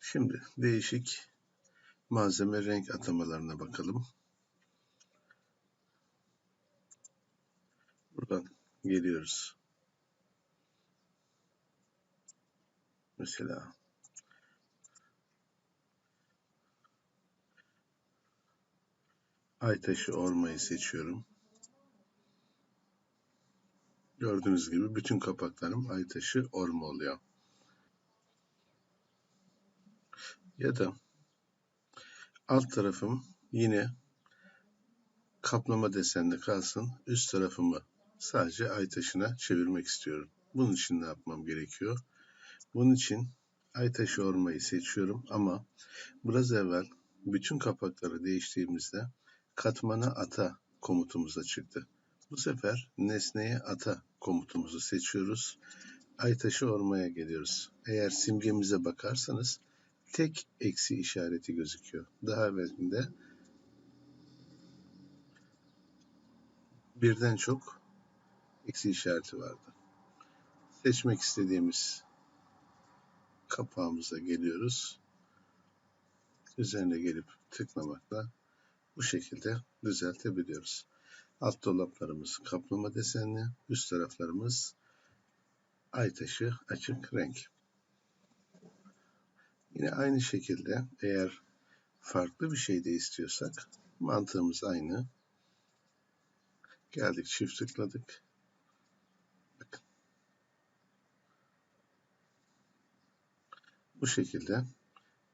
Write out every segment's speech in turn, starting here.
Şimdi değişik malzeme renk atamalarına bakalım. Buradan geliyoruz. Mesela Aytaşı Ormayı seçiyorum. Gördüğünüz gibi bütün kapaklarım Aytaşı Orma oluyor. Ya da alt tarafım yine kaplama desenli kalsın. Üst tarafımı sadece Aytaşı'na çevirmek istiyorum. Bunun için ne yapmam gerekiyor? Bunun için Aytaşı Ormayı seçiyorum ama biraz evvel bütün kapakları değiştiğimizde katmana ata komutumuza çıktı. Bu sefer nesneye ata komutumuzu seçiyoruz. Aytaşı ormaya geliyoruz. Eğer simgemize bakarsanız tek eksi işareti gözüküyor. Daha evvelinde birden çok eksi işareti vardı. Seçmek istediğimiz kapağımıza geliyoruz. Üzerine gelip tıklamakla bu şekilde düzeltebiliyoruz. Alt dolaplarımız kaplama desenli, üst taraflarımız ay taşı açık renk. Yine aynı şekilde eğer farklı bir şey de istiyorsak mantığımız aynı. Geldik çift tıkladık. Bu şekilde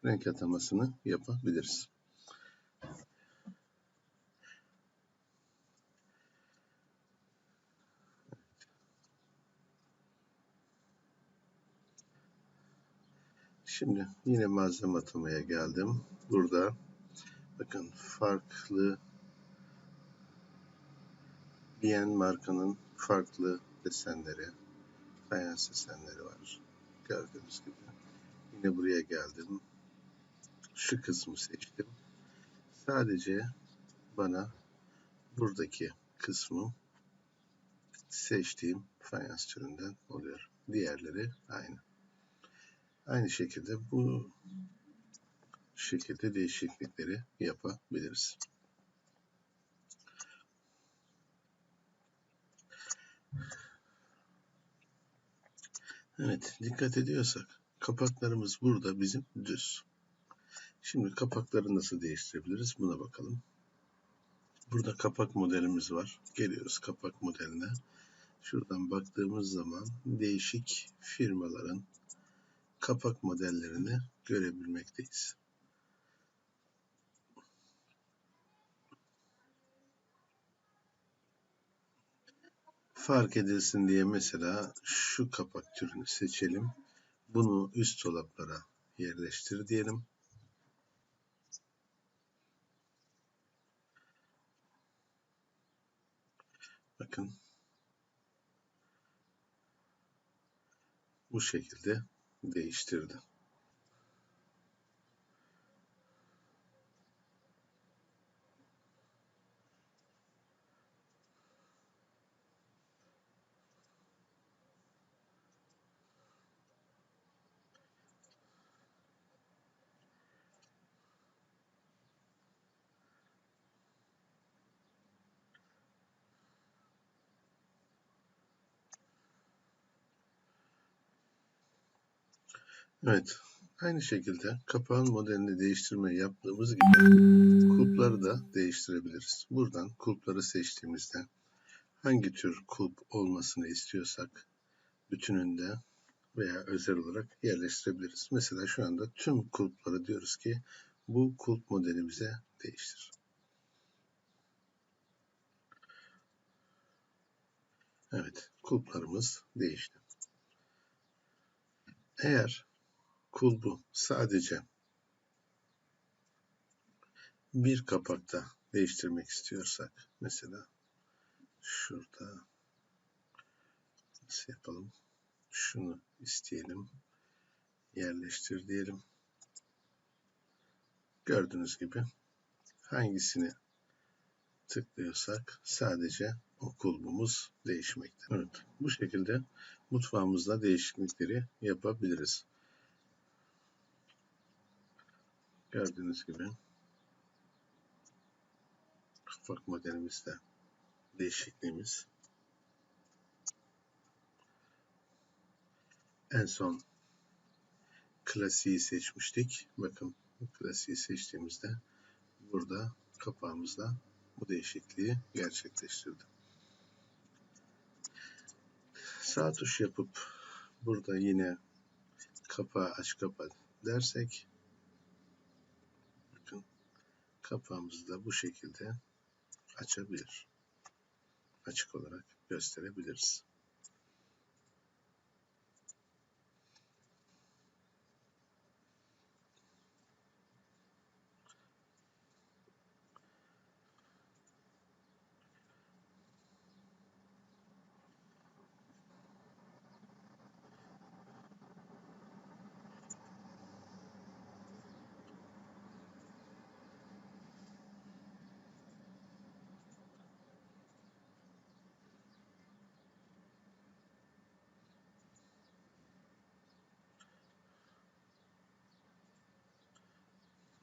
renk atamasını yapabiliriz. Şimdi yine malzeme atamaya geldim. Burada bakın farklı Bien markanın farklı desenleri, fayans desenleri var. Gördüğünüz gibi. Yine buraya geldim. Şu kısmı seçtim. Sadece bana buradaki kısmı seçtiğim fayans türünden oluyor. Diğerleri aynı. Aynı şekilde bu şekilde değişiklikleri yapabiliriz. Evet, dikkat ediyorsak kapaklarımız burada bizim düz. Şimdi kapakları nasıl değiştirebiliriz buna bakalım. Burada kapak modelimiz var. Geliyoruz kapak modeline. Şuradan baktığımız zaman değişik firmaların kapak modellerini görebilmekteyiz. Fark edilsin diye mesela şu kapak türünü seçelim. Bunu üst dolaplara yerleştir diyelim. Bakın. Bu şekilde değiştirdi. Evet. Aynı şekilde kapağın modelini değiştirme yaptığımız gibi kulpları da değiştirebiliriz. Buradan kulpları seçtiğimizde hangi tür kulp olmasını istiyorsak bütününde veya özel olarak yerleştirebiliriz. Mesela şu anda tüm kulpları diyoruz ki bu kulp modelimize değiştir. Evet, kulplarımız değişti. Eğer kulbu sadece bir kapakta değiştirmek istiyorsak mesela şurada nasıl yapalım şunu isteyelim yerleştir diyelim gördüğünüz gibi hangisini tıklıyorsak sadece o kulbumuz değişmekte. Evet, bu şekilde mutfağımızda değişiklikleri yapabiliriz. Gördüğünüz gibi kapak modelimizde değişikliğimiz. En son klasiği seçmiştik. Bakın klasiği seçtiğimizde burada kapağımızda bu değişikliği gerçekleştirdim. Sağ tuş yapıp burada yine kapağı aç kapat dersek kapağımızı da bu şekilde açabilir. Açık olarak gösterebiliriz.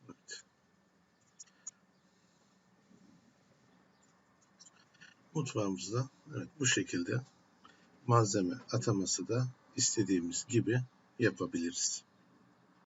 Evet. Mutfağımızda evet bu şekilde malzeme ataması da istediğimiz gibi yapabiliriz.